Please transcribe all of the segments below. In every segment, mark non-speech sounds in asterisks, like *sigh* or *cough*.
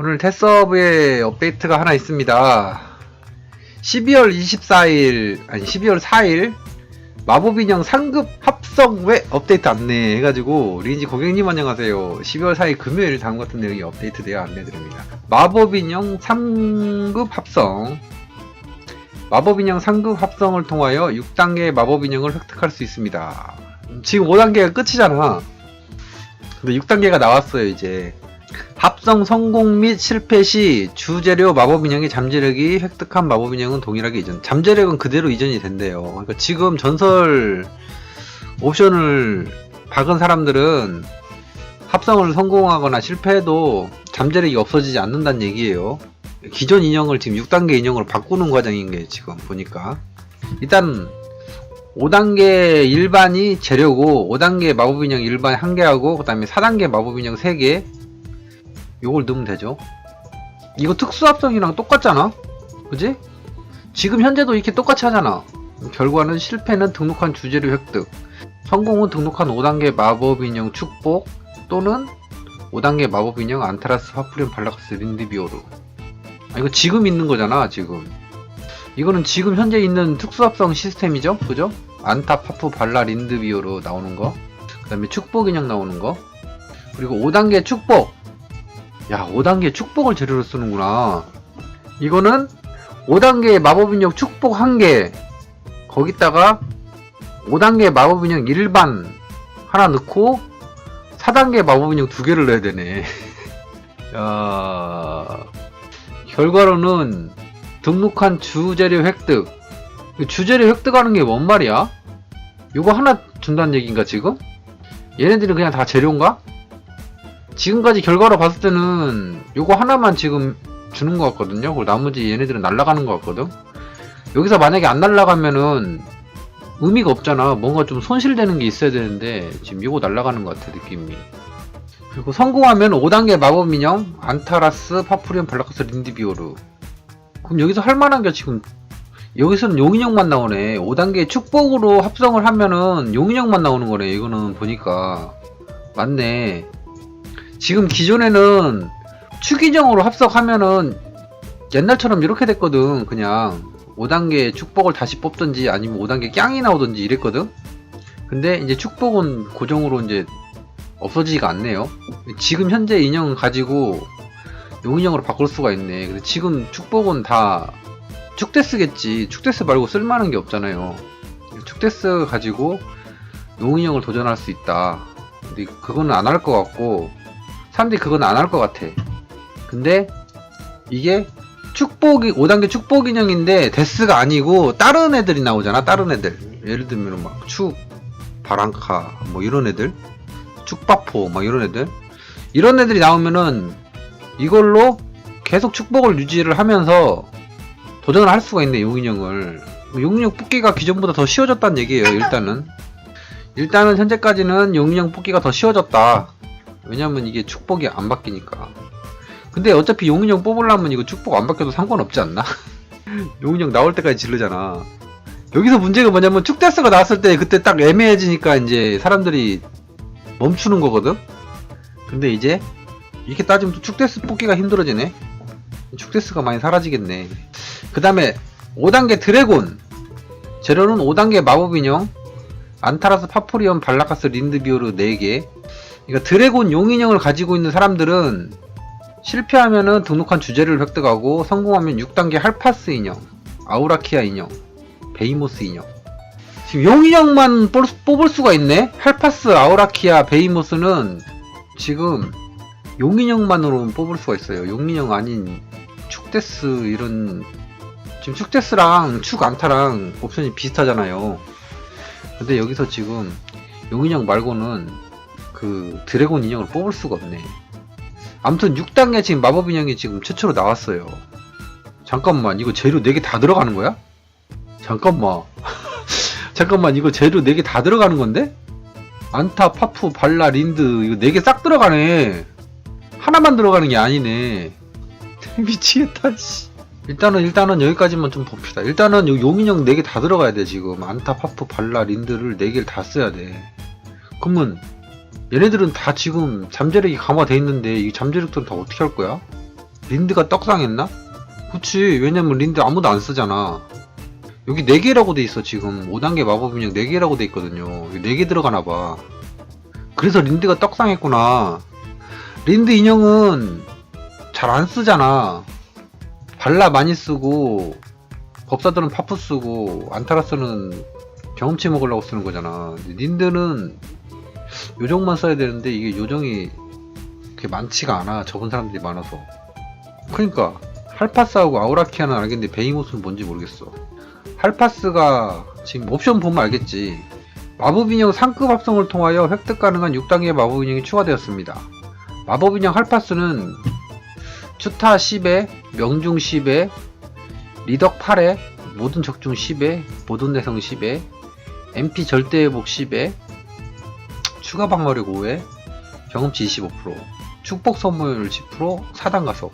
오늘 테스업에 업데이트가 하나 있습니다. 12월 24일, 아니 12월 4일 마법인형 상급 합성회 업데이트 안내 해가지고 리인지 고객님 안녕하세요. 12월 4일 금요일 다음 같은 내용이 업데이트되어 안내드립니다. 마법인형 3급 합성 마법인형 3급 합성을 통하여 6단계 마법인형을 획득할 수 있습니다. 지금 5단계가 끝이잖아. 근데 6단계가 나왔어요 이제. 합성 성공 및 실패 시 주재료 마법 인형의 잠재력이 획득한 마법 인형은 동일하게 이전. 잠재력은 그대로 이전이 된대요. 그러니까 지금 전설 옵션을 박은 사람들은 합성을 성공하거나 실패해도 잠재력이 없어지지 않는다는 얘기예요. 기존 인형을 지금 6단계 인형으로 바꾸는 과정인 게 지금 보니까. 일단 5단계 일반이 재료고 5단계 마법 인형 일반 1개하고 그 다음에 4단계 마법 인형 3개 요걸 넣으면 되죠. 이거 특수합성이랑 똑같잖아? 그지? 지금 현재도 이렇게 똑같이 하잖아. 결과는 실패는 등록한 주제를 획득. 성공은 등록한 5단계 마법인형 축복 또는 5단계 마법인형 안타라스 파프리온 발라가스 린드비오르. 아, 이거 지금 있는 거잖아 지금. 이거는 지금 현재 있는 특수합성 시스템이죠? 그죠? 안타 파프 발라 린드비오르 나오는 거그 다음에 축복 인형 나오는 거. 그리고 5단계 축복 야 5단계 축복을 재료로 쓰는구나 이거는 5단계 마법인형 축복 1개 거기다가 5단계 마법인형 일반 하나 넣고 4단계 마법인형 두 개를 넣어야 되네 *laughs* 야 결과로는 등록한 주재료 획득 주재료 획득하는 게 뭔 말이야? 이거 하나 준다는 얘기인가 지금? 얘네들은 그냥 다 재료인가? 지금까지 결과로 봤을 때는 요거 하나만 지금 주는 것 같거든요. 그리고 나머지 얘네들은 날아가는 것 같거든. 여기서 만약에 안 날아가면은 의미가 없잖아. 뭔가 좀 손실되는 게 있어야 되는데 지금 요거 날아가는 것 같아 느낌이. 그리고 성공하면 5단계 마법 인형 안타라스 파프리온 발라카스 린디비오르. 그럼 여기서 할 만한 게 지금 여기서는 용인형만 나오네. 5단계 축복으로 합성을 하면은 용인형만 나오는 거네. 이거는 보니까 맞네. 지금 기존에는 추기정으로 합성하면은 옛날처럼 이렇게 됐거든 그냥. 5단계 축복을 다시 뽑든지 아니면 5단계 깡이 나오든지 이랬거든? 근데 이제 축복은 고정으로 이제 없어지지가 않네요. 지금 현재 인형 가지고 용인형으로 바꿀 수가 있네. 근데 지금 축복은 다 축데스겠지. 축데스 말고 쓸만한 게 없잖아요. 축데스 가지고 용인형을 도전할 수 있다. 근데 그거는 안 할 것 같고 사람들이 그건 안 할 것 같아. 근데 이게 축복이 5단계 축복 인형인데 데스가 아니고 다른 애들이 나오잖아. 다른 애들. 예를 들면 막 축, 바랑카 뭐 이런 애들, 축바포 막 이런 애들. 이런 애들이 나오면은 이걸로 계속 축복을 유지를 하면서 도전을 할 수가 있네 용인형을. 용인형 뽑기가 기존보다 더 쉬워졌다는 얘기예요. 일단은. 일단은 현재까지는 용인형 뽑기가 더 쉬워졌다. 왜냐면 이게 축복이 안 바뀌니까. 근데 어차피 용인형 뽑으려면 이거 축복 안 바뀌어도 상관없지 않나? *laughs* 용인형 나올 때까지 지르잖아. 여기서 문제가 뭐냐면 축데스가 나왔을 때 그때 딱 애매해지니까 이제 사람들이 멈추는 거거든? 근데 이제 이렇게 따지면 또 축데스 뽑기가 힘들어지네? 축데스가 많이 사라지겠네. 그 다음에 5단계 드래곤. 재료는 5단계 마법인형, 안타라스 파프리온 발라카스 린드비오르 4개, 그러니까 드래곤 용 인형을 가지고 있는 사람들은 실패하면은 등록한 주제를 획득하고 성공하면 6단계 할파스 인형, 아우라키아 인형, 베이모스 인형. 지금 용 인형만 뽑을 수가 있네? 할파스, 아우라키아, 베이모스는 지금 용 인형만으로 뽑을 수가 있어요. 용 인형 아닌 축데스 이런 지금 축데스랑 축 안타랑 옵션이 비슷하잖아요. 근데 여기서 지금 용인형 말고는 그 드래곤 인형을 뽑을 수가 없네. 아무튼 6단계 지금 마법 인형이 지금 최초로 나왔어요. 잠깐만, 이거 재료 4개 다 들어가는 거야? 잠깐만. *laughs* 잠깐만, 이거 재료 4개 다 들어가는 건데? 안타, 파프, 발라, 린드, 이거 4개 싹 들어가네. 하나만 들어가는 게 아니네. *laughs* 미치겠다, 씨. 일단은, 일단은 여기까지만 좀 봅시다. 일단은 용인형 4개 다 들어가야 돼, 지금. 안타, 파프, 발라, 린드를 4개를 다 써야 돼. 그러면 얘네들은 다 지금 잠재력이 강화돼 있는데 이 잠재력들은 다 어떻게 할 거야? 린드가 떡상했나? 그치. 왜냐면 린드 아무도 안 쓰잖아. 여기 4개라고 돼 있어 지금. 5단계 마법 인형 4개라고 돼 있거든요. 4개 들어가나 봐. 그래서 린드가 떡상했구나. 린드 인형은 잘 안 쓰잖아. 발라 많이 쓰고 법사들은 파프 쓰고 안타라스는 경험치 먹으려고 쓰는 거잖아. 린드는 요정만 써야 되는데 이게 요정이 그렇게 많지가 않아. 적은 사람들이 많아서. 그러니까 할파스하고 아우라키아는 알겠는데 베이모스는 뭔지 모르겠어. 할파스가 지금 옵션 보면 알겠지. 마법 인형 상급 합성을 통하여 획득 가능한 6단계 마법 인형이 추가되었습니다. 마법 인형 할파스는 추타 10에 명중 10에 리덕 8에 모든 적중 10에 모든 내성 10에 MP 절대 회복 10에 추가 방어력 5에 경험치 25% 축복 선물 10% 사단 가속.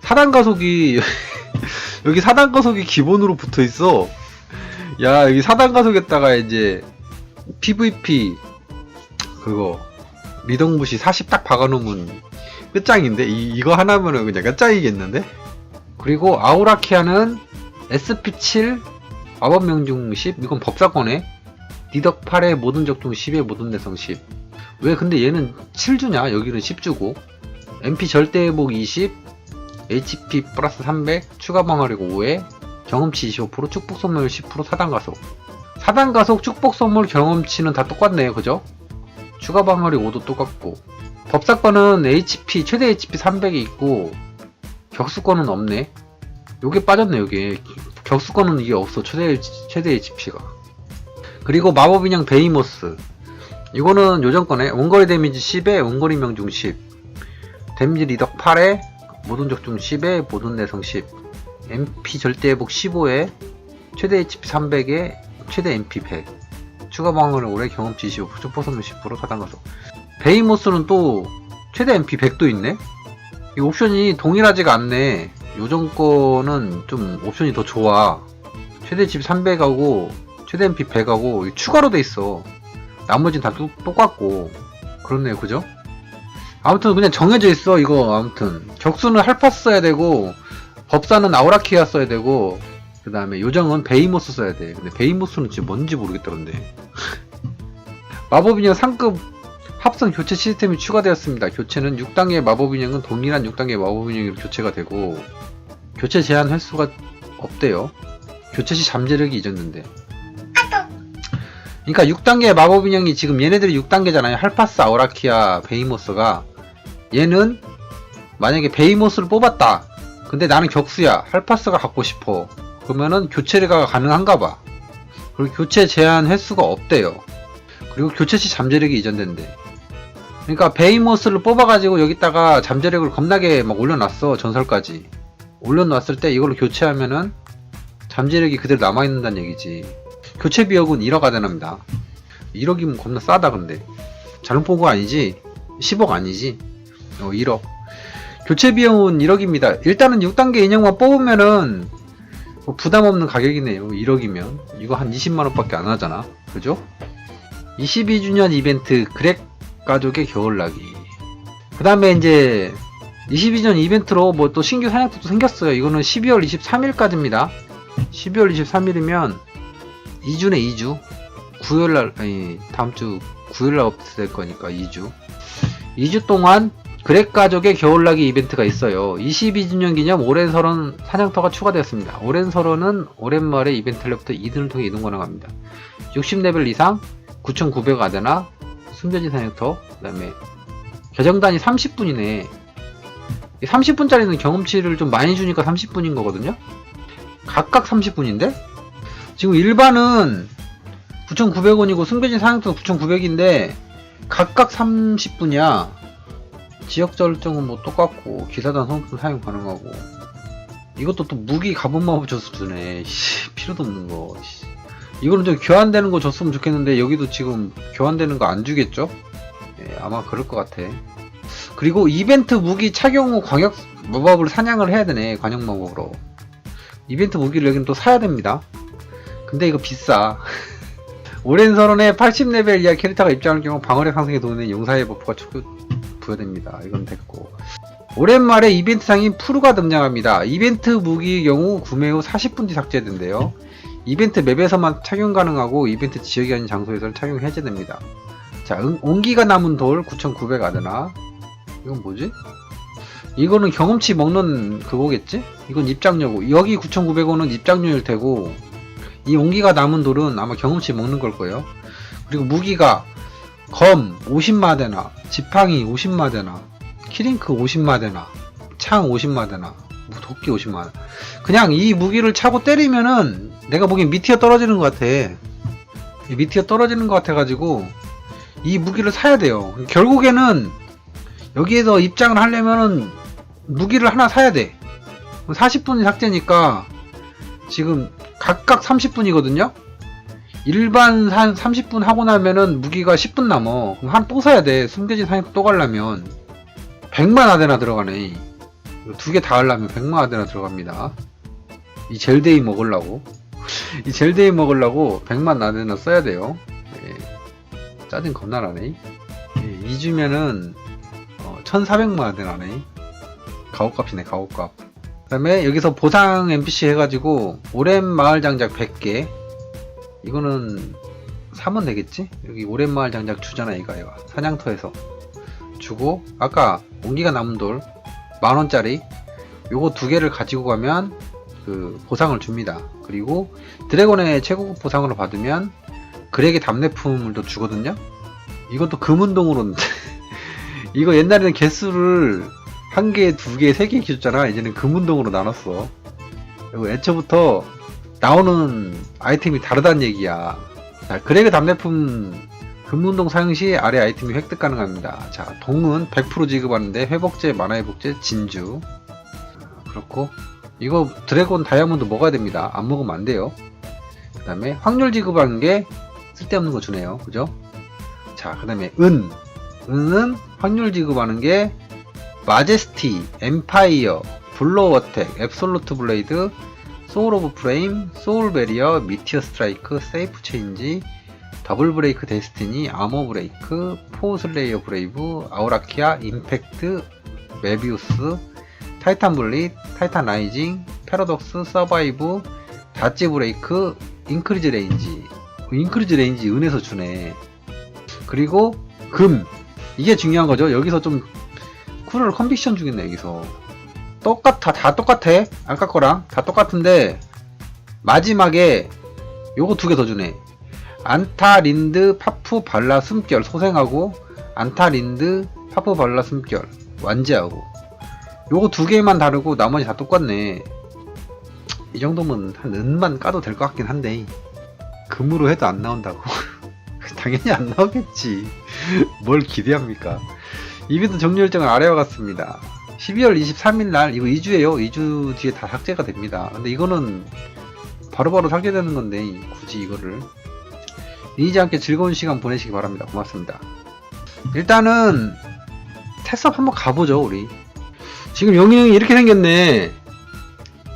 사단 가속이 *laughs* 여기 사단 가속이 기본으로 붙어 있어. 야 여기 사단 가속에다가 이제 PVP 그거 리덕무시 40 딱 박아놓으면 끝장인데? 이, 이거 하나면은 그냥 끝장이겠는데? 그리고 아우라키아는 SP7 마법 명중 10 이건 법사권에 리덕 8에 모든 적중 10에 모든 내성 10 왜 근데 얘는 7주냐? 여기는 10주고. MP 절대 회복 20 HP 플러스 300 추가 방어력 5에 경험치 25% 축복 선물 10% 사단 가속. 사단 가속 축복 선물 경험치는 다 똑같네요 그죠? 추가 방어력 5도 똑같고. 법사권은 HP 최대 HP 300이 있고 격수권은 없네. 요게 빠졌네 요게. 격수권은 이게 없어 최대 최대 HP가 그리고 마법 인형 베이모스. 이거는 요정권에 원거리 데미지 10에 원거리 명중 10 데미지 리덕 8에 모든 적중 10에 모든 내성 10 MP 절대 회복 15에 최대 HP 300에 최대 MP 100 추가 방어를 올해 경험치 25% 축포 선물 10% 사단 가속 베이모스는 또 최대 MP 100도 있네? 이 옵션이 동일하지가 않네. 요정 거는 좀 옵션이 더 좋아. 최대 집 300하고 최대 MP 100하고 추가로 돼 있어. 나머지는 다 또- 똑같고. 그렇네요. 그죠? 아무튼 그냥 정해져 있어 이거. 아무튼. 격수는 할파스 써야 되고 법사는 아우라키아 써야 되고 그 다음에 요정은 베이모스 써야 돼. 근데 베이모스는 지금 뭔지 모르겠다 근데. *laughs* 마법인형 상급 합성 교체 시스템이 추가되었습니다. 교체는 6단계 마법인형은 동일한 6단계 마법인형으로 교체가 되고 교체 제한 횟수가 없대요. 교체 시 잠재력이 잊었는데 그러니까 6단계 마법 인형이 지금 얘네들이 6단계잖아요. 할파스, 아우라키아, 베이모스가 얘는 만약에 베이모스를 뽑았다. 근데 나는 격수야. 할파스가 갖고 싶어. 그러면은 교체가 가능한가 봐. 그리고 교체 제한 횟수가 없대요. 그리고 교체 시 잠재력이 이전된대. 그러니까 베이모스를 뽑아가지고 여기다가 잠재력을 겁나게 막 올려놨어. 전설까지. 올려놨을 때 이걸로 교체하면은 잠재력이 그대로 남아있는다는 얘기지. 교체 비용은 1억 아덴합니다. 1억이면 겁나 싸다 근데 잘못 본 거 아니지? 10억 아니지? 어 1억 교체 비용은 1억입니다. 일단은 6단계 인형만 뽑으면은 뭐 부담 없는 가격이네요. 1억이면 이거 한 20만원 밖에 안 하잖아. 그죠? 22주년 이벤트 그렉 가족의 겨울나기 그 다음에 이제 22주년 이벤트로 뭐 또 신규 사냥터도 생겼어요. 이거는 12월 23일까지입니다. 12월 23일이면 2주네 2주. 9일날 아니 다음주 9일날 업데이트될 거니까 2주. 2주 동안 그렉 가족의 겨울나기 이벤트가 있어요. 22주년 기념 오랜 설원 사냥터가 추가되었습니다. 오랜 설원은 오랜말에 이벤트 랩부터 2등을 통해 이동 가능합니다. 60레벨 이상 9,900 아데나 숨겨진 사냥터 그 다음에 계정단이 30분이네. 30분짜리는 경험치를 좀 많이 주니까 30분인 거거든요. 각각 30분인데 지금 일반은 9,900원이고 숨겨진 사냥터는 9,900인데 각각 30분이야. 지역 절정은 뭐 똑같고 기사단 성품 사용 가능하고 이것도 또 무기 가본 마법 줬어 주네. 씨, 필요도 없는 거. 씨. 이거는 좀 교환되는 거 줬으면 좋겠는데 여기도 지금 교환되는 거 안 주겠죠? 예, 아마 그럴 것 같아. 그리고 이벤트 무기 착용 후 광역 마법을 사냥을 해야 되네. 관역 마법으로. 이벤트 무기를 여기는 또 사야 됩니다. 근데 이거 비싸. 오랜 선언에 80레벨 이하 캐릭터가 입장할 경우 방어력 상승에 도움되는 용사의 버프가 추 부여됩니다. 이건 됐고. 오랜만에 이벤트 상인 푸르가 등장합니다. 이벤트 무기의 경우 구매 후 40분 뒤 삭제된대요. 이벤트 맵에서만 착용 가능하고 이벤트 지역이 아닌 장소에서는 착용 해제됩니다. 자, 응- 온기가 남은 돌 9,900 아드나. 이건 뭐지? 이거는 경험치 먹는 그거겠지? 이건 입장료고 여기 9,900원은 입장료일 테고 이 온기가 남은 돌은 아마 경험치 먹는 걸 거예요. 그리고 무기가 검 50마대나 지팡이 50마대나 키링크 50마대나 창 50마대나 뭐 도끼 50마대 그냥 이 무기를 차고 때리면은 내가 보기엔 미티어 떨어지는 것 같아. 이 미티어 떨어지는 것 같아 가지고 이 무기를 사야 돼요. 결국에는 여기에서 입장을 하려면은 무기를 하나 사야 돼. 40분이 삭제니까 지금 각각 30분이거든요 일반 한 30분 하고 나면은 무기가 10분 남어. 그럼 한 또 사야 돼. 숨겨진 사냥터 또 가려면. 100만 아데나 들어가네. 두 개 다 하려면 100만 아데나 들어갑니다. 이 젤데이 먹으려고. 이 젤데이 먹으려고 100만 아데나 써야 돼요. 예. 짜증 겁나 나네. 예, 2주면은 어, 1400만 아데나네. 가옥값이네, 가옥값. 그 다음에 여기서 보상 NPC 해가지고 오랜 마을 장작 100개. 이거는 사면 되겠지? 여기 오랜 마을 장작 주잖아 이거 이거 사냥터에서. 주고 아까 온기가 남은 돌 만원짜리. 요거 두 개를 가지고 가면 그 보상을 줍니다. 그리고 드래곤의 최고급 보상으로 받으면 그렉의 답례품을 또 주거든요? 이것도 금운동으로 *laughs* 이거 옛날에는 개수를 한 개, 두 개, 세개 줬잖아 이제는 금운동으로 나눴어 이거 애초부터 나오는 아이템이 다르다는 얘기야. 자, 그렉의 답례품 금운동 사용 시 아래 아이템이 획득 가능합니다. 자, 동은 100% 지급하는데 회복제, 만화회복제, 진주. 그렇고 이거 드래곤 다이아몬드 먹어야 됩니다. 안 먹으면 안 돼요. 그 다음에 확률 지급하는 게 쓸데없는 거 주네요. 그죠? 자, 그 다음에 은. 은은 확률 지급하는 게 마제스티, 엠파이어, 블로어텍, 앱솔루트 블레이드, 소울 오브 프레임, 소울 베리어, 미티어 스트라이크, 세이프 체인지, 더블 브레이크 데스티니, 아머 브레이크, 포 슬레이어 브레이브, 아우라키아, 임팩트, 메비우스, 타이탄 블릿, 타이탄 라이징, 패러독스, 서바이브, 다찌 브레이크, 인크리즈 레인지. 인크리즈 레인지 은에서 주네. 그리고 금. 이게 중요한 거죠. 여기서 좀 쿨을 컨비션 주겠네, 여기서. 똑같아 다 똑같아. 아까 거랑? 다 똑같은데 마지막에 요거 두 개 더 주네. 안타 린드 파프 발라 숨결 소생하고 안타 린드 파프 발라 숨결 완제하고. 요거 두 개만 다르고 나머지 다 똑같네. 이 정도면 한 은만 까도 될 것 같긴 한데 금으로 해도 안 나온다고. *laughs* 당연히 안 나오겠지. 뭘 기대합니까 이벤트 종료 일정은 아래와 같습니다 12월 23일 날 이거 2주에요. 2주 뒤에 다 삭제가 됩니다. 근데 이거는 바로 바로 삭제되는 건데 굳이 이거를 잊지 않게 즐거운 시간 보내시기 바랍니다. 고맙습니다. 일단은 테스업 한번 가보죠 우리. 지금 영희 형이 이렇게 생겼네.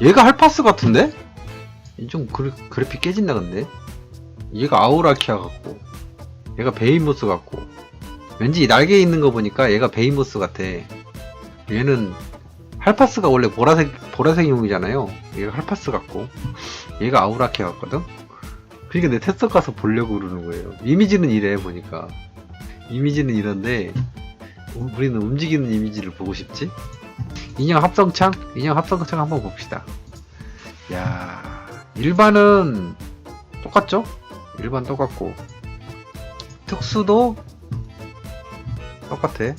얘가 할파스 같은데? 이좀 그래, 그래픽 깨진다 근데. 얘가 아우라키아 같고 얘가 베인보스 같고 왠지 날개 있는 거 보니까 얘가 베인보스 같아. 얘는 할파스가 원래 보라색 보라색 용이잖아요. 얘가 할파스 같고 얘가 아우라키 같거든. 그러니까 내 테스트 가서 보려고 그러는 거예요. 이미지는 이래 보니까 이미지는 이런데 우- 우리는 움직이는 이미지를 보고 싶지. 인형 합성창 인형 합성창 한번 봅시다. 야 일반은 똑같죠? 일반 똑같고 특수도 똑같아.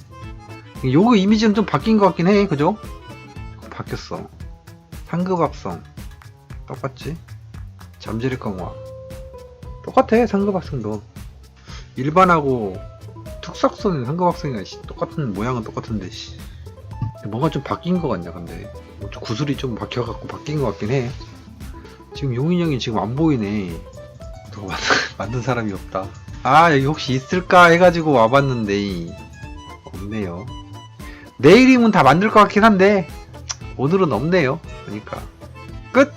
요거 이미지는 좀 바뀐 것 같긴 해, 그죠? 바뀌었어. 상급 합성. 똑같지? 잠재력 강화. 똑같아, 상급 합성도. 일반하고 특수학성이 상급 합성이가 씨, 똑같은 모양은 똑같은데, 씨. 뭔가 좀 바뀐 것 같냐, 근데. 뭐좀 구슬이 좀 바뀌어갖고 바뀐 것 같긴 해. 지금 용인형이 지금 안 보이네. 만든, *laughs* 만든 사람이 없다. 아, 여기 혹시 있을까 해가지고 와봤는데, 없네요. 내일이면 다 만들 것 같긴 한데 오늘은 없네요. 그러니까 끝.